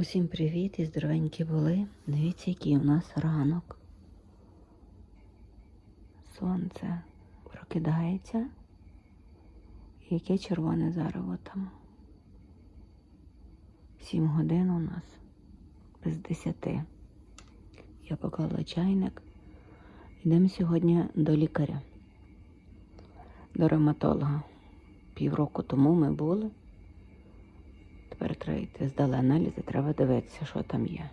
Усім привіт і здоровенькі були. Дивіться, який у нас ранок. Сонце прокидається. Яке червоне зарево там. Сім годин у нас без десяти. Я поклала чайник. Йдемо сьогодні до лікаря, до ревматолога. Півроку тому ми були. Тепер треба йти здали аналізи, треба дивитися, що там є.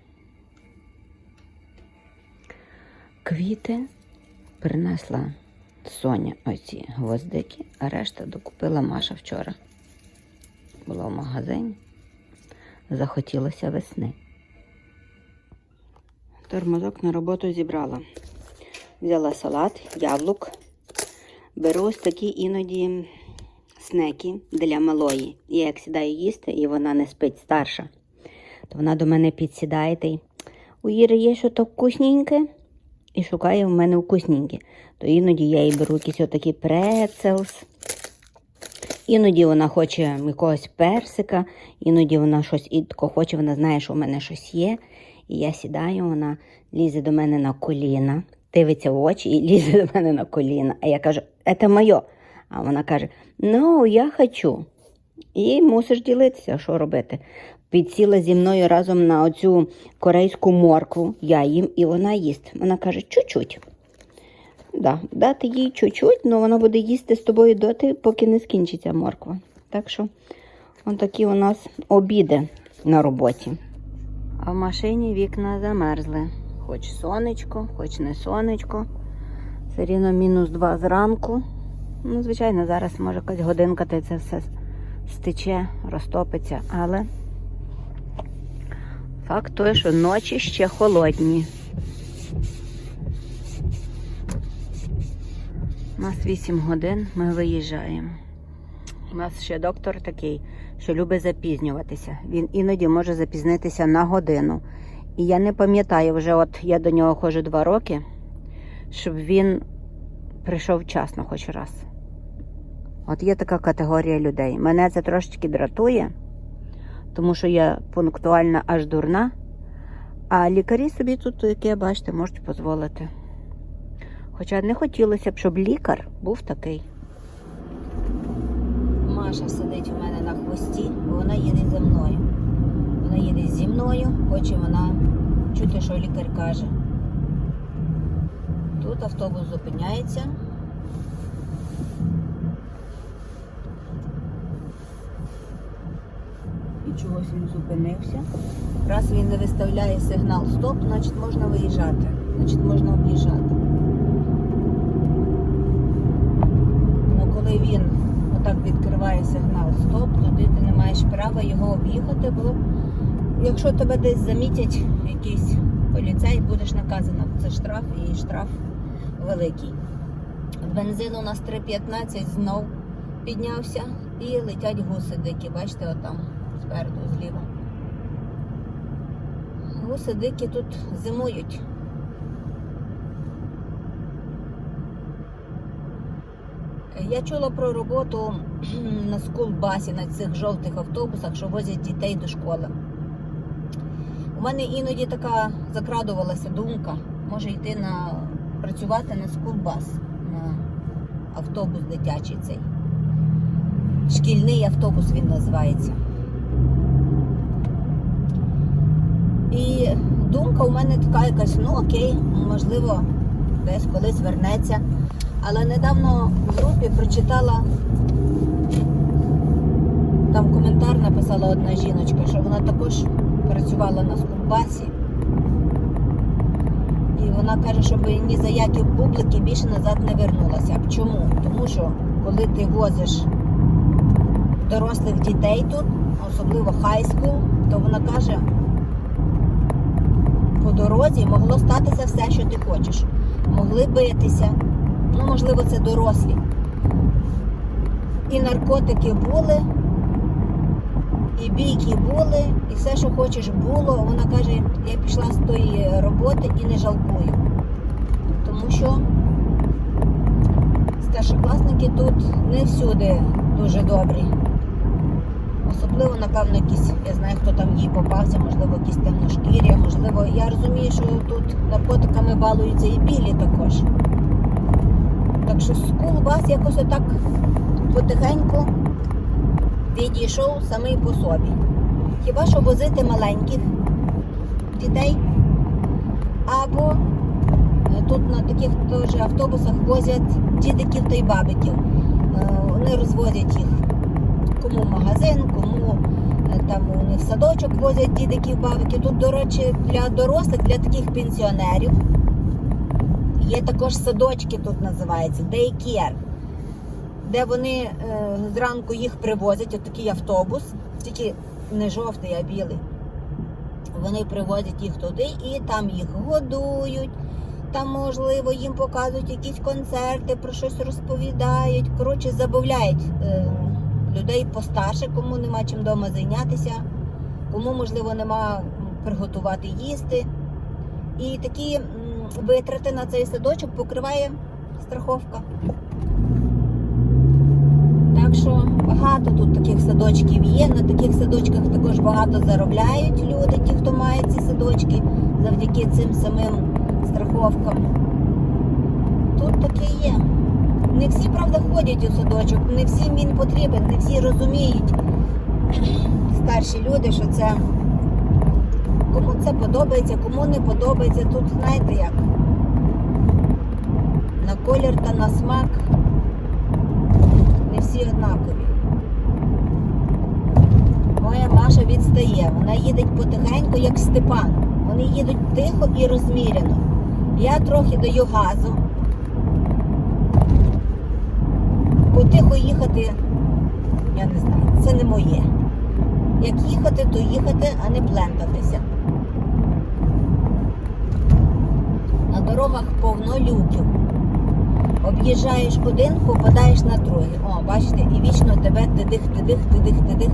Квіти принесла Соня оці гвоздики, а решта докупила Маша вчора. Була в магазині. Захотілося весни. Тормозок на роботу зібрала. Взяла салат, яблук. Беру ось такі іноді снеки для малої. Я як сідаю їсти, і вона не спить старша, то вона до мене підсідає та й у Іри є що то вкусненьке і шукає в мене вкусненьке. То іноді я їй беру якийсь отакий прецелс. Іноді вона хоче якогось персика, іноді вона щось ідко хоче, вона знає, що в мене щось є. І я сідаю, вона лізе до мене на коліна, дивиться в очі і лізе до мене на коліна. А я кажу, це моє. А вона каже: Ну, я хочу. І мусиш ділитися, що робити. Підсіла зі мною разом на оцю корейську моркву, я їм, і вона їсть. Вона каже, чуть-чуть. Да, дати їй чуть-чуть, але вона буде їсти з тобою доти, поки не скінчиться морква. Так що, такі у нас обіди на роботі. А в машині вікна замерзли. Хоч сонечко, хоч не сонечко. Все рівно мінус два зранку. Ну, звичайно, зараз може якась годинка та це все стече, розтопиться, але факт той, що ночі ще холодні. У нас 8 годин, ми виїжджаємо. У нас ще доктор такий, що любить запізнюватися. Він іноді може запізнитися на годину. І я не пам'ятаю вже, от я до нього ходжу два роки, щоб він прийшов вчасно хоч раз. От є така категорія людей. Мене це трошечки дратує, тому що я пунктуальна аж дурна. А лікарі собі тут, яке бачите, можуть дозволити. Хоча не хотілося б, щоб лікар був такий. Маша сидить у мене на хвості, бо вона їде зі мною. Вона їде зі мною, хоче вона чути, що лікар каже. Тут автобус зупиняється. І чогось він зупинився. Раз він не виставляє сигнал стоп, значить можна виїжджати, значить можна об'їжджати. Ну коли він отак відкриває сигнал стоп, тоді ти не маєш права його об'їхати, бо якщо тебе десь замітять якийсь поліцей, будеш наказана. Це штраф і штраф великий. Бензин у нас 3,15 знов піднявся і летять гуси дикі. Бачите, отам спереду, зліва. Гуси дикі тут зимують. Я чула про роботу на скулбасі, на цих жовтих автобусах, що возять дітей до школи. У мене іноді така закрадувалася думка, може йти на працювати на скулбас, на автобус дитячий цей. Шкільний автобус він називається. І думка у мене така якась, ну окей, можливо, десь колись вернеться. Але недавно в групі прочитала, там коментар написала одна жіночка, що вона також працювала на скульбасі. І вона каже, щоб ні за які бублики більше назад не вернулася. Чому? Тому що коли ти возиш дорослих дітей тут, особливо хайскул, то вона каже, по дорозі могло статися все, що ти хочеш. Могли битися, ну, можливо, це дорослі. І наркотики були, і бійки були, і все, що хочеш, було. Вона каже, я пішла з тої роботи і не жалкую. Тому що старшокласники тут не всюди дуже добрі. Особливо, напевно, якісь, я знаю, хто там їй попався, можливо, якісь темношкірі, можливо, я розумію, що тут наркотиками балуються і білі також. Так що скул бас якось отак потихеньку відійшов самий по собі. Хіба що возити маленьких дітей, або тут на таких теж автобусах возять дідиків та й бабиків. Е, Вони розвозять їх кому в магазин, кому там в садочок возять дідиків, бабиків. Тут, до речі, для дорослих, для таких пенсіонерів. Є також садочки, тут називається Daycare, де вони е, зранку їх привозять, отакий автобус, тільки не жовтий, а білий. Вони привозять їх туди і там їх годують. Там, можливо, їм показують якісь концерти, про щось розповідають. Коротше, забавляють е, людей постарше, кому нема чим вдома зайнятися, кому, можливо, нема приготувати їсти. І такі витрати на цей садочок покриває страховка. Так що багато тут таких садочків є. На таких садочках також багато заробляють люди, ті, хто має ці садочки, завдяки цим самим страховкам. Тут таке є. Не всі, правда, ходять у садочок, не всім він потрібен, не всі розуміють, старші люди, що це кому це подобається, кому не подобається. Тут знаєте як? На колір та на смак не всі однакові. Моя Маша відстає. Вона їде потихеньку, як Степан. Вони їдуть тихо і розмірено. Я трохи даю газу. Бо тихо їхати, я не знаю, це не моє. Як їхати, то їхати, а не плентатися. На дорогах повно люків. Об'їжджаєш один, попадаєш на другий. О, бачите, і вічно тебе тидих, тидих, тидих, тидих.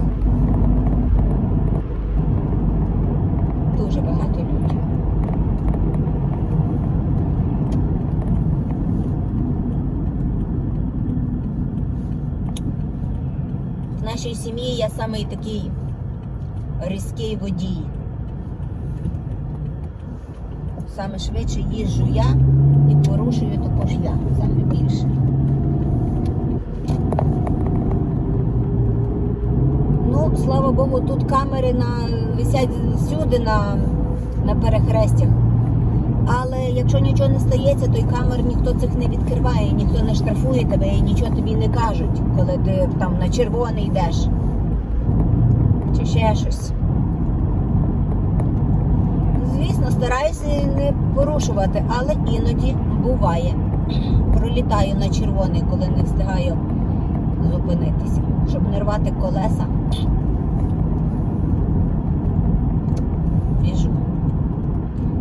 Дуже багато люків. В сім'ї я самий такий різкий водій. Саме швидше їжджу я і порушую також я саме більше. Ну, слава Богу, тут камери на, висять всюди на, на перехрестях. Але якщо нічого не стається, то й камер ніхто цих не відкриває, ніхто не штрафує тебе і нічого тобі не кажуть, коли ти там на червоний йдеш. Чи ще щось. Звісно, стараюся не порушувати, але іноді буває. Пролітаю на червоний, коли не встигаю зупинитися, щоб не рвати колеса. Біжу.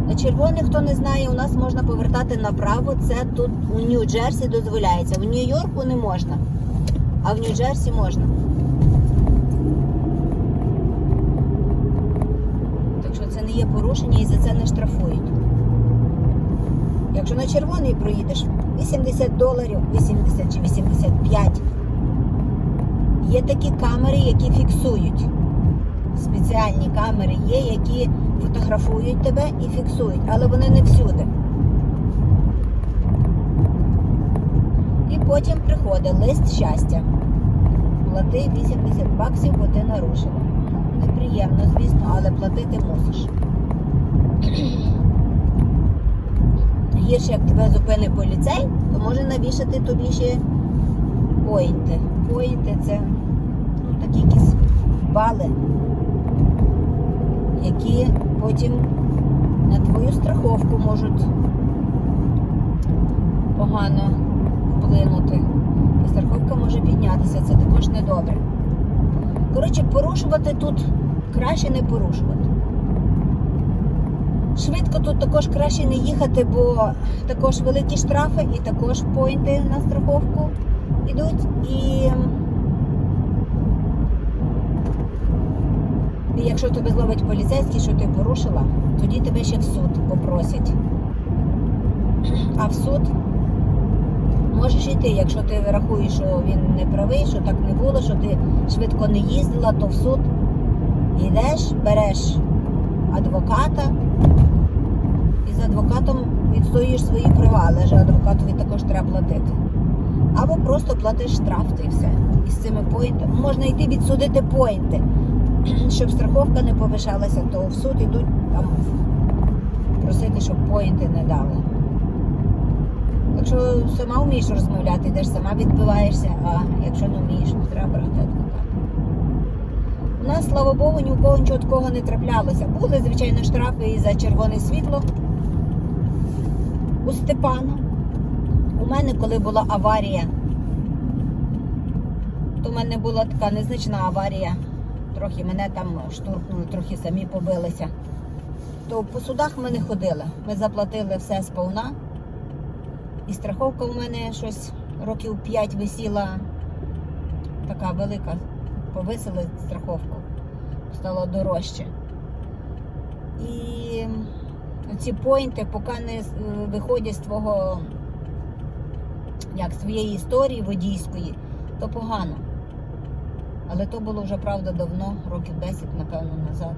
На червоний, хто не знає, у нас можна повертати направо. Це тут у Нью-Джерсі дозволяється. В Нью-Йорку не можна, а в Нью-Джерсі можна. Так що це не є порушення і за це не штрафують. Якщо на червоний проїдеш 80 доларів, 80 чи 85. Є такі камери, які фіксують. Спеціальні камери є, які фотографують тебе і фіксують, але вони не всюди. І потім приходить лист щастя. Плати 80 баксів, бо ти нарушила. Неприємно, звісно, але платити мусиш. Гірше, як тебе зупинить поліцей, то може навішати тобі ще поінти. Поінти це ну, такі якісь бали, які потім на твою страховку можуть погано вплинути. І страховка може піднятися, це також недобре. Коротше, порушувати тут краще не порушувати. Швидко тут також краще не їхати, бо також великі штрафи і також поінти на страховку йдуть. І, якщо тебе зловить поліцейський, що ти порушила, тоді тебе ще в суд попросять. А в суд Можеш йти, якщо ти рахуєш, що він не правий, що так не було, що ти швидко не їздила, то в суд йдеш, береш адвоката і з адвокатом відстоюєш свої права, але ж адвокатові також треба платити. Або просто платиш штраф та все. І з цими поінтами. Можна йти відсудити поінти, щоб страховка не повишалася, то в суд йдуть там просити, щоб поінти не дали. Якщо сама вмієш розмовляти, йдеш сама відбиваєшся, а якщо не вмієш, то треба брати адвоката. У нас, слава Богу, ні у кого нічого такого не траплялося. Були, звичайно, штрафи і за червоне світло у Степана. У мене, коли була аварія, то в мене була така незначна аварія. Трохи мене там штурхнули, трохи самі побилися. То по судах ми не ходили. Ми заплатили все сповна. І страховка у мене щось років 5 висіла, така велика. Повисили страховку, стало дорожче. І ці поінти, поки не е, виходять з твого, як з твоєї історії водійської, то погано. Але то було вже правда давно, років 10, напевно, назад.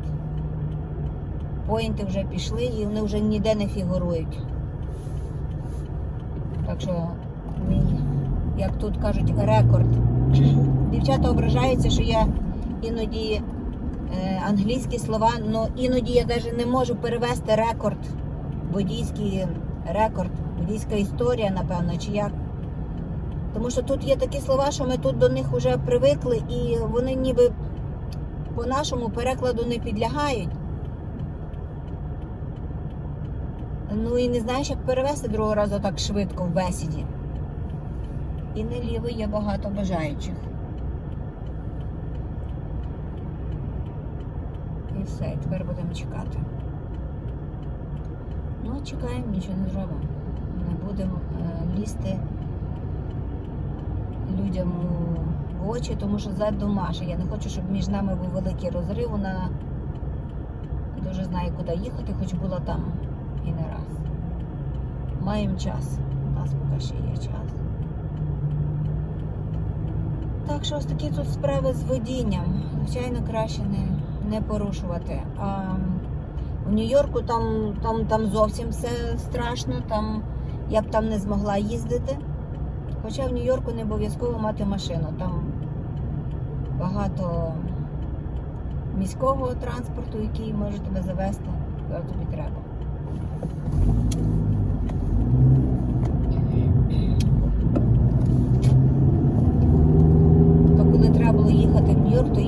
Поінти вже пішли і вони вже ніде не фігурують. Так що мій, як тут кажуть, рекорд. Дівчата ображаються, що я іноді е, англійські слова, але іноді я навіть не можу перевести рекорд, водійський рекорд, водійська історія, напевно, чи як. Тому що тут є такі слова, що ми тут до них вже привикли, і вони ніби по нашому перекладу не підлягають. Ну і не знаєш, як перевести другого разу так швидко в бесіді. І не ліво є багато бажаючих. І все, і тепер будемо чекати. Ну, чекаємо, нічого не зробимо. Не будемо е, лізти людям у очі, тому що ззаду Маша. Я не хочу, щоб між нами був великий розрив. Вона дуже знає, куди їхати, хоч була там і не раз. Маємо час. У нас поки ще є час. Так що ось такі тут справи з водінням. Звичайно, краще не, не порушувати. А у Нью-Йорку там, там, там зовсім все страшно, там я б там не змогла їздити. Хоча в Нью-Йорку не обов'язково мати машину. Там багато міського транспорту, який може тебе завести, коли тобі треба. То коли треба було їхати в Нью-Йорк, то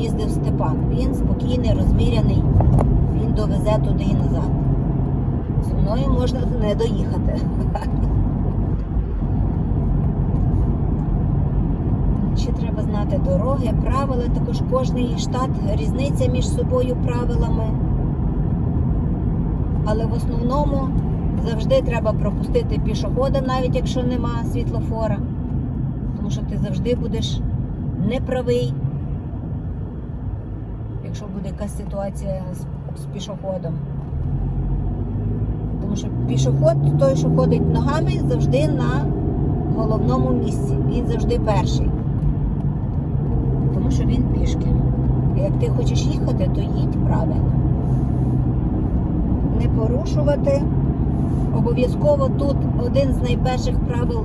їздив Він спокійний, розміряний, він довезе туди і назад. Зі мною можна не доїхати. Ще треба знати дороги, правила, також кожний штат, різниця між собою правилами. Але в основному завжди треба пропустити пішохода, навіть якщо нема світлофора. Тому що ти завжди будеш неправий, якщо буде якась ситуація з, з пішоходом. Тому що пішоход, той, що ходить ногами, завжди на головному місці. Він завжди перший. Тому що він пішки. Як ти хочеш їхати, то їдь правильно. Не порушувати. Обов'язково тут один з найперших правил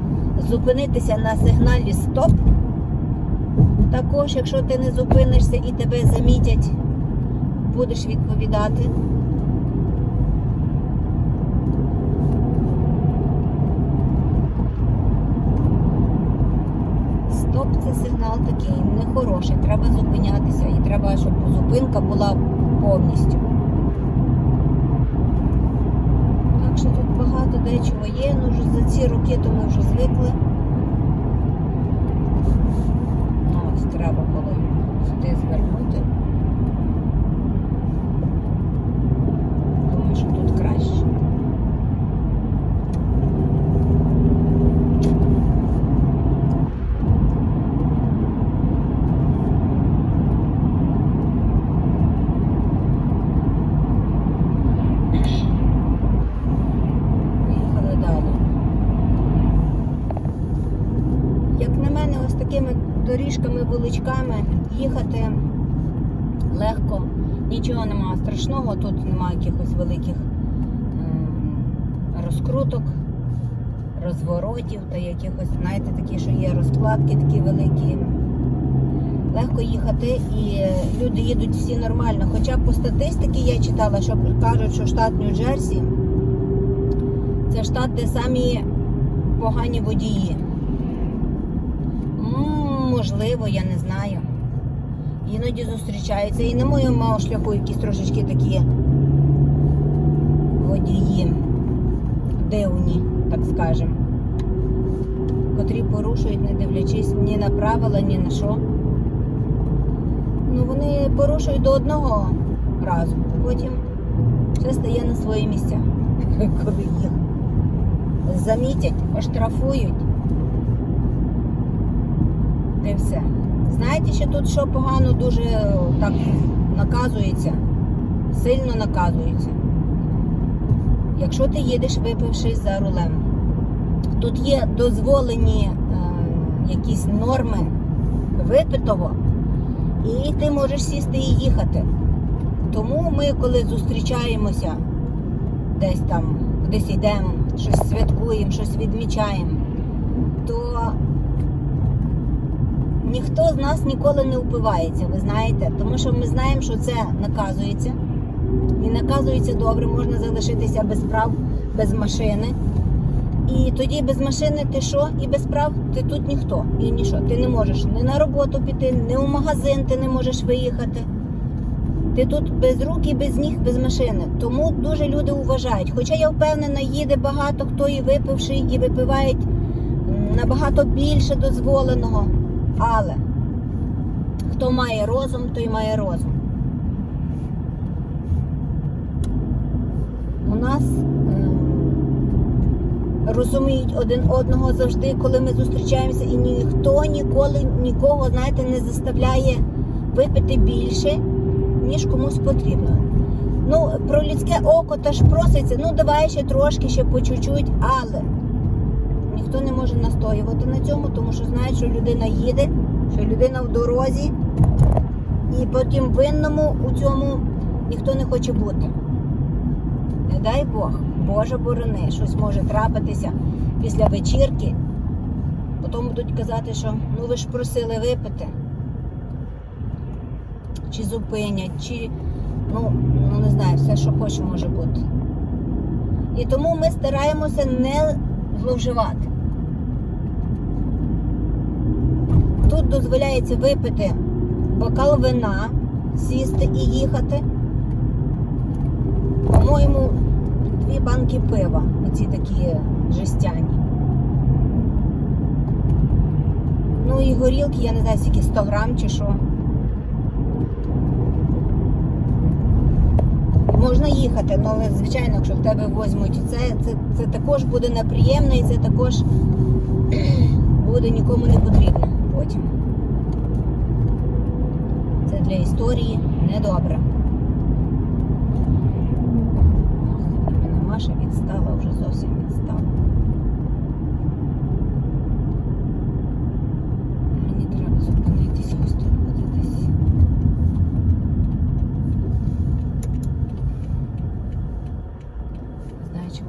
зупинитися на сигналі стоп. Також, якщо ти не зупинишся і тебе замітять, будеш відповідати. Стоп це сигнал такий нехороший. Треба зупинятися і треба, щоб зупинка була повністю. Так що тут багато дечого є. Ну вже за ці роки то ми вже звикли. Ну, от треба було сюди звернути. Думаю, що тут краще. Поїхали далі. рукавичками їхати легко. Нічого немає страшного, тут немає якихось великих ем, розкруток, розворотів та якихось, знаєте, такі, що є розкладки такі великі. Легко їхати і е, люди їдуть всі нормально. Хоча по статистиці я читала, що кажуть, що штат Нью-Джерсі це штат, де самі погані водії. Можливо, я не знаю. Іноді зустрічаються і на моєму шляху якісь трошечки такі водії дивні, так скажемо, котрі порушують, не дивлячись ні на правила, ні на що. Ну, вони порушують до одного разу, потім все стає на свої місця, коли їх замітять, оштрафують. Та все. Знаєте, що тут що погано дуже е, так наказується, сильно наказується. Якщо ти їдеш, випивши за рулем, тут є дозволені е, якісь норми випитого, і ти можеш сісти і їхати. Тому ми, коли зустрічаємося десь там, кудись йдемо, щось святкуємо, щось відмічаємо, то ніхто з нас ніколи не впивається, ви знаєте, тому що ми знаємо, що це наказується. І наказується добре, можна залишитися без прав, без машини. І тоді без машини ти що? І без прав ти тут ніхто. І ніщо. Ти не можеш ні на роботу піти, ні в магазин ти не можеш виїхати. Ти тут без рук і без ніг, без машини. Тому дуже люди вважають. Хоча я впевнена, їде багато хто і випивший, і випивають набагато більше дозволеного. Але хто має розум, той має розум. У нас ем, розуміють один одного завжди, коли ми зустрічаємося, і ніхто ніколи нікого, знаєте, не заставляє випити більше, ніж комусь потрібно. Ну, про людське око теж проситься, ну давай ще трошки, ще по чуть-чуть, але ніхто не може настоювати на цьому, тому що знають, що людина їде, що людина в дорозі, і потім винному у цьому ніхто не хоче бути. Не дай Бог, Боже борони, щось може трапитися після вечірки. Потім будуть казати, що ну ви ж просили випити. Чи зупинять, чи ну, ну не знаю, все, що хоче, може бути. І тому ми стараємося не зловживати. Тут дозволяється випити бокал вина, сісти і їхати. По-моєму, дві банки пива, оці такі жестяні. Ну і горілки, я не знаю, скільки 100 грам чи що. Можна їхати, але звичайно, якщо в тебе візьмуть це, це, це також буде неприємно і це також буде нікому не потрібно потім. Це для історії недобре. Маша відстала, вже зовсім відстала. Мені треба зупинитися ось. Знаю, чи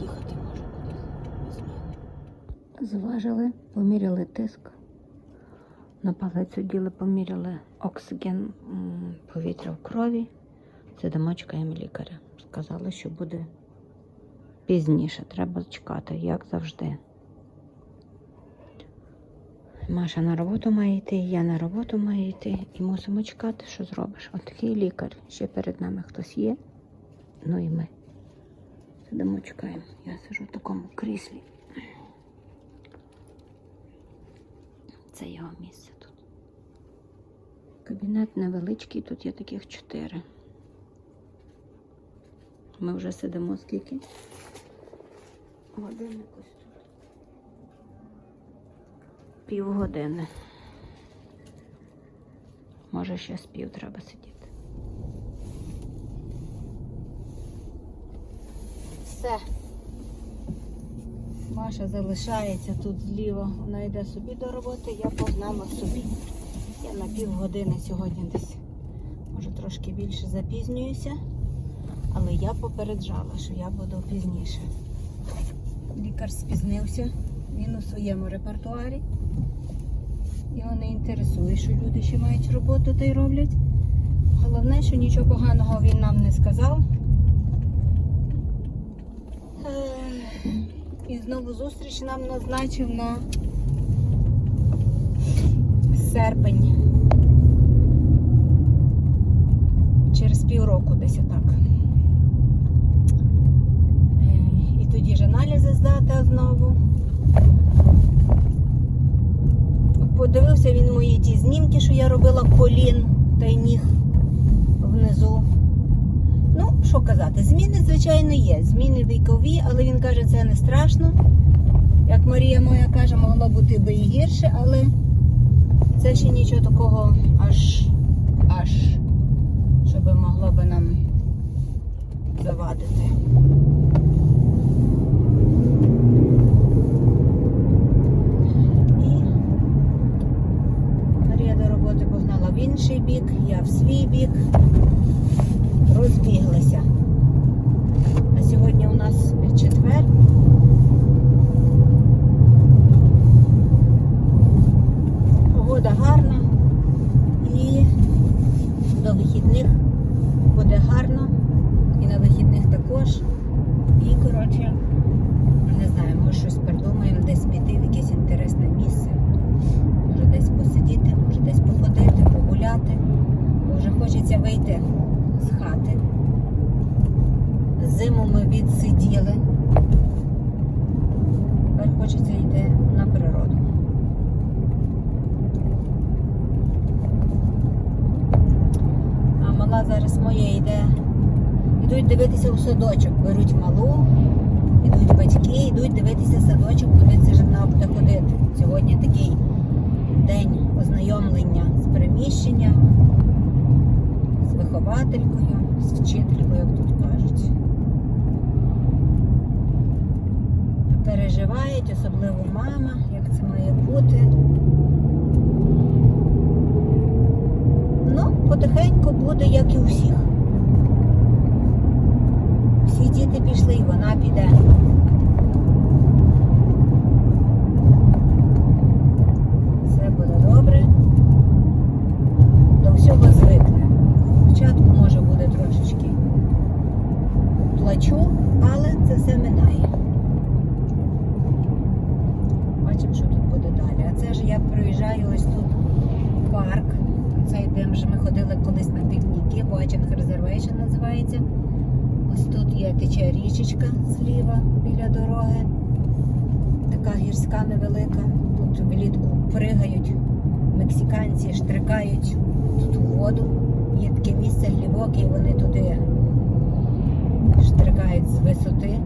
їхати може буде без мене. Зважили, поміряли тиск. На палець оділи, поміряли оксиген повітря в крові. Це дамо чекаємо лікаря. Сказали, що буде пізніше. Треба чекати, як завжди. Маша на роботу має йти, я на роботу маю йти. І мусимо чекати, що зробиш. От такий лікар. Ще перед нами хтось є. Ну і ми. Сидимо, чекаємо. Я сижу в такому кріслі. Це його місце тут. Кабінет невеличкий, тут є таких чотири. Ми вже сидимо скільки? Годинник ось тут. Півгодини. Може, ще з пів треба сидіти. Все. Маша залишається тут зліва. Вона йде собі до роботи, я погнала собі. Я на півгодини сьогодні десь, може трошки більше запізнююся, але я попереджала, що я буду пізніше. Лікар спізнився, він у своєму репертуарі. Його не інтересує, що люди ще мають роботу та й роблять. Головне, що нічого поганого він нам не сказав. І знову зустріч нам назначив на серпень. Через півроку десь отак. Е, І тоді ж аналізи знову. Подивився він мої ті знімки, що я робила колін та й ніг внизу. Ну, що казати, зміни, звичайно, є. Зміни вікові, але він каже, це не страшно. Як Марія моя каже, могло бути би і гірше, але це ще нічого такого аж аж, щоб могло би нам завадити. І Марія до роботи погнала в інший бік, я в свій бік. Розбіглися. А сьогодні у нас четвер. Погода гарна і до вихідних буде гарно. І на вихідних також. І, коротше, не знаю, може щось придумаємо, десь піти в якесь інтересне місце. Може десь посидіти, Бо вже хочеться вийти з хати. Зиму ми відсиділи. Тепер хочеться йти на природу. А мала зараз моя йде. Йдуть дивитися у садочок. Беруть малу, йдуть батьки, йдуть дивитися садочок, куди це ж вона буде ходити. Сьогодні такий день ознайомлення з приміщенням, з вихователькою, з вчителькою, як тут кажуть. Переживають, особливо мама, як це має бути. Ну, потихеньку буде, як і у всіх. Всі діти пішли, і вона піде. Все буде добре. До всього звикне. Спочатку може буде трошечки плачу, але це все минає. Бачимо, що тут буде далі. А це ж я проїжджаю ось тут парк. Цей де вже ми ходили колись на пікніки, Watching Reservation називається. Ось тут є тече річечка зліва біля дороги. Така гірська невелика. Тут влітку пригають мексиканці, штрикають тут воду. Є таке місце глибоке, і вони туди штрикають з висоти.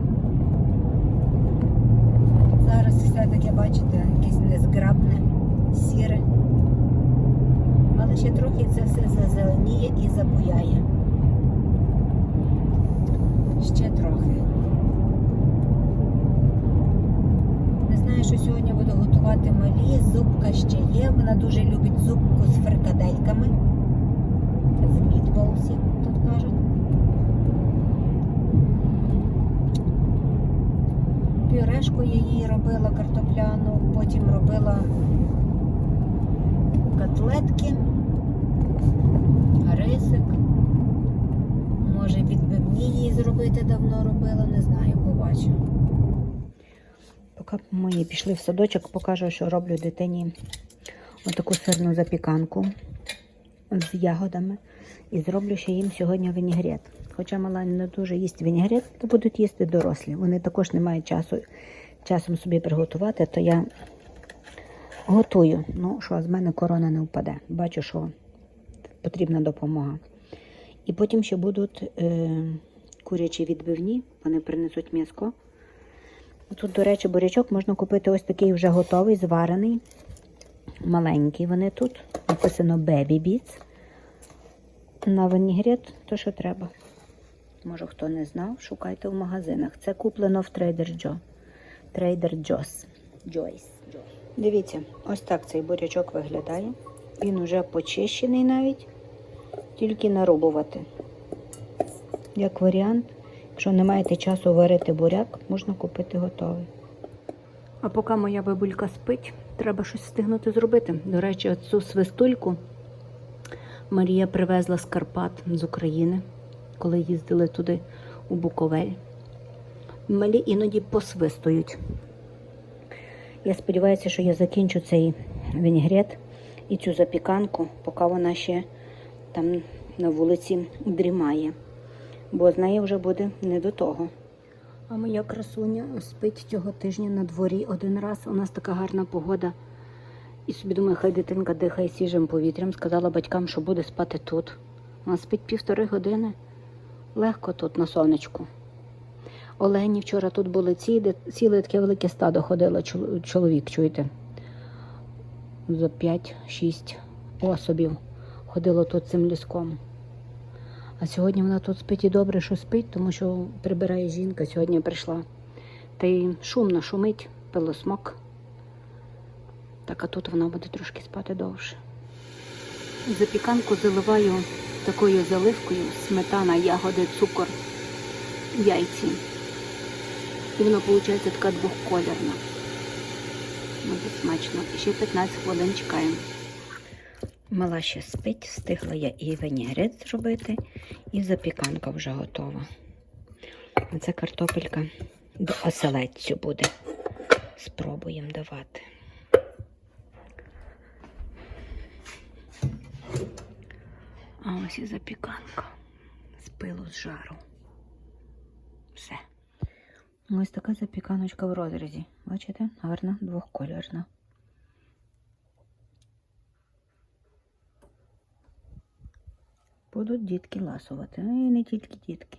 Зараз все таке, бачите, якесь незграбне, сіре. Але ще трохи це все зазеленіє і забуяє. Ще трохи. Не знаю, що сьогодні буду готувати малі. Зубка ще є. Вона дуже любить зубку з фрикадельками. З мітболс, як тут кажуть. Пюрешку я їй робила картопляну, потім робила котлетки, рисик. Може відбивні її зробити давно робила, не знаю, побачу. Поки мої пішли в садочок, покажу, що роблю дитині отаку сирну запіканку з ягодами. І зроблю ще їм сьогодні вінігрет. Хоча мала не дуже їсть вінігрет, то будуть їсти дорослі. Вони також не мають часу часом собі приготувати, то я готую. Ну, що з мене корона не впаде. Бачу, що потрібна допомога. І потім ще будуть е, курячі відбивні, вони принесуть м'язко. Тут, до речі, бурячок можна купити ось такий вже готовий, зварений. Маленький вони тут. Написано Baby Beats. На винігрет то, що треба. Може, хто не знав, шукайте в магазинах. Це куплено в Trader Joe. Trader Joe's. Joyce. Дивіться, ось так цей бурячок виглядає. Він уже почищений навіть, тільки нарубувати. Як варіант, якщо не маєте часу варити буряк, можна купити готовий. А поки моя бабулька спить, треба щось встигнути зробити. До речі, цю свистульку Марія привезла з Карпат з України, коли їздили туди у Буковель. Малі іноді посвистують. Я сподіваюся, що я закінчу цей вінігрет і цю запіканку, поки вона ще там на вулиці дрімає. Бо з нею вже буде не до того. А моя красуня спить цього тижня на дворі один раз. У нас така гарна погода. І собі думаю, хай дитинка дихає свіжим повітрям. Сказала батькам, що буде спати тут. Вона спить півтори години. Легко тут на сонечку. Олені вчора тут були ці, ціле таке велике стадо ходило чоловік, чуєте? За 5-6 особів ходило тут цим ліском. А сьогодні вона тут спить і добре, що спить, тому що прибирає жінка, сьогодні прийшла. Та й шумно шумить, пилосмок. Так, а тут вона буде трошки спати довше. Запіканку заливаю такою заливкою: сметана, ягоди, цукор, яйці. І воно виходить така двохколірна. Буде смачно. Ще 15 хвилин чекаємо. Мала ще спить, встигла я і винігрет зробити, і запіканка вже готова. А це картопелька до оселедцю буде. Спробуємо давати. А ось і запіканка з пилу з жару. Все. Ось така запіканочка в розрізі. Бачите? Гарна, двохкольорна. Будуть дітки ласувати. Ну і не тільки дітки.